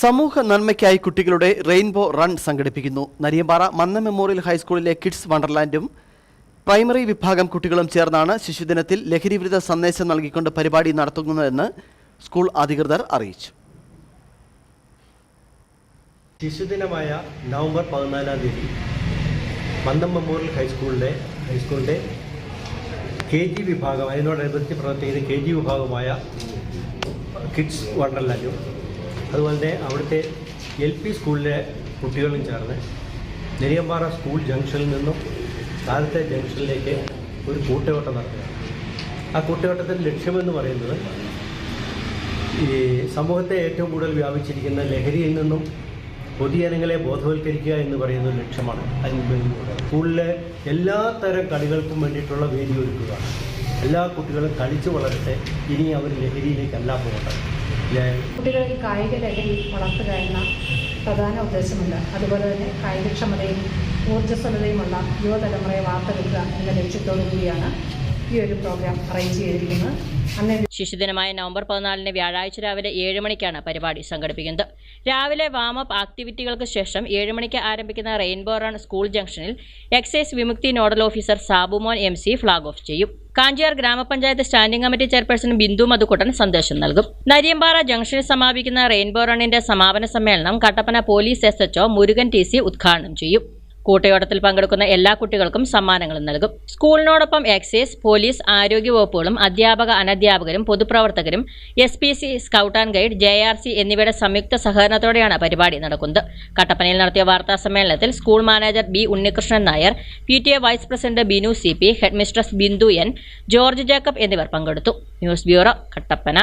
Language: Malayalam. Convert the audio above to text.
സമൂഹ നന്മയ്ക്കായി കുട്ടികളുടെ റെയിൻബോ റൺ സംഘടിപ്പിക്കുന്നു. നരിയമ്പാറ മന്ന മെമ്മോറിയൽ ഹൈസ്കൂളിലെ കിഡ്സ് വണ്ടർലാൻഡും പ്രൈമറി വിഭാഗം കുട്ടികളും ചേർന്നാണ് ശിശുദിനത്തിൽ ലഹരിവിരുദ്ധ സന്ദേശം നൽകിക്കൊണ്ട് പരിപാടി നടത്തുന്നതെന്ന് സ്കൂൾ അധികൃതർ അറിയിച്ചു. ശിശുദിനമായ നവംബർ പതിനാലാം തീയതി മന്ദം മെമ്മോറിയൽ ഹൈസ്കൂളിലെ ഹൈസ്കൂളിന്റെ കെ ജി വിഭാഗം അതിനോടനുബന്ധിച്ച് പ്രവർത്തിക്കുന്ന കെ ജി വിഭാഗമായ കിഡ്സ് വണ്ടർലാൻഡും അതുപോലെ തന്നെ അവിടുത്തെ എൽ പി സ്കൂളിലെ കുട്ടികളും ചേർന്ന് നെരിയമ്പാറ സ്കൂൾ ജംഗ്ഷനിൽ നിന്നും താഴത്തെ ജംഗ്ഷനിലേക്ക് ഒരു കൂട്ടയോട്ടം നടത്തുക ആ കൂട്ടയോട്ടത്തിന്റെ ലക്ഷ്യമെന്ന് പറയുന്നത് ഈ സമൂഹത്തെ ഏറ്റവും കൂടുതൽ വ്യാപിച്ചിരിക്കുന്ന ലഹരിയിൽ നിന്നും പൊതുജനങ്ങളെ ബോധവൽക്കരിക്കുക എന്ന് പറയുന്ന ഒരു ലക്ഷ്യമാണ്. സ്കൂളിലെ എല്ലാ തരം കളികൾക്കും വേണ്ടിയിട്ടുള്ള വേദി ഒരുക്കുക എല്ലാ കുട്ടികളും കളിച്ചു വളരട്ടെ. ഇനി അവർ ലഹരിയിലേക്കല്ല പോകേണ്ടത്. ലെ- കുട്ടികളിൽ കായിക ലഹരി വളർത്തുക എന്ന പ്രധാന ഉദ്ദേശമുണ്ട്. അതുപോലെ തന്നെ കായികക്ഷമതയും ഊർജസ്വലതയുമുള്ള യുവതലമുറയെ വാർത്തെടുക്കുക എന്ന ലക്ഷ്യത്തോടു കൂടിയാണ് ഈ ഒരു പ്രോഗ്രാം അറേഞ്ച് ചെയ്തിരിക്കുന്നത് ശിശുദിനമായ നവംബർ പതിനാലിന് വ്യാഴാഴ്ച രാവിലെ ഏഴ് മണിക്കാണ് പരിപാടി സംഘടിപ്പിക്കുന്നത്. രാവിലെ വാമപ്പ് ആക്ടിവിറ്റികൾക്ക് ശേഷം ഏഴ് മണിക്ക് ആരംഭിക്കുന്ന റെയിൻബോ റൺ സ്കൂൾ ജംഗ്ഷനിൽ excise Vimukthi nodal officer Sabumon M C flag off ചെയ്യും. കാഞ്ചിയാർ ഗ്രാമപഞ്ചായത്ത് standing committee chairperson Bindu Madhukuttan സന്ദേശം നൽകും. നരിയമ്പാറ ജംഗ്ഷനിൽ സമാപിക്കുന്ന റെയിൻബോ റണ്ണിന്റെ സമാപന സമ്മേളനം Kattappana police S Murugan T ഉദ്ഘാടനം ചെയ്യും. കൂട്ടയോട്ടത്തിൽ പങ്കെടുക്കുന്ന എല്ലാ കുട്ടികൾക്കും സമ്മാനങ്ങളും നൽകും. സ്കൂളിനോടൊപ്പം എക്സൈസ് പോലീസ് ആരോഗ്യ വകുപ്പുകളും അധ്യാപക അനധ്യാപകരും പൊതുപ്രവർത്തകരും S P C scout and guide J R C എന്നിവയുടെ സംയുക്ത സഹകരണത്തോടെയാണ് പരിപാടി നടക്കുന്നത്. കട്ടപ്പനയിൽ നടത്തിയ വാർത്താ സമ്മേളനത്തിൽ school manager B Unnikrishnan Nair P T A vice president Binu C P headmistress Bindu N George Jacob എന്നിവർ പങ്കെടുത്തു. News bureau Kattappana.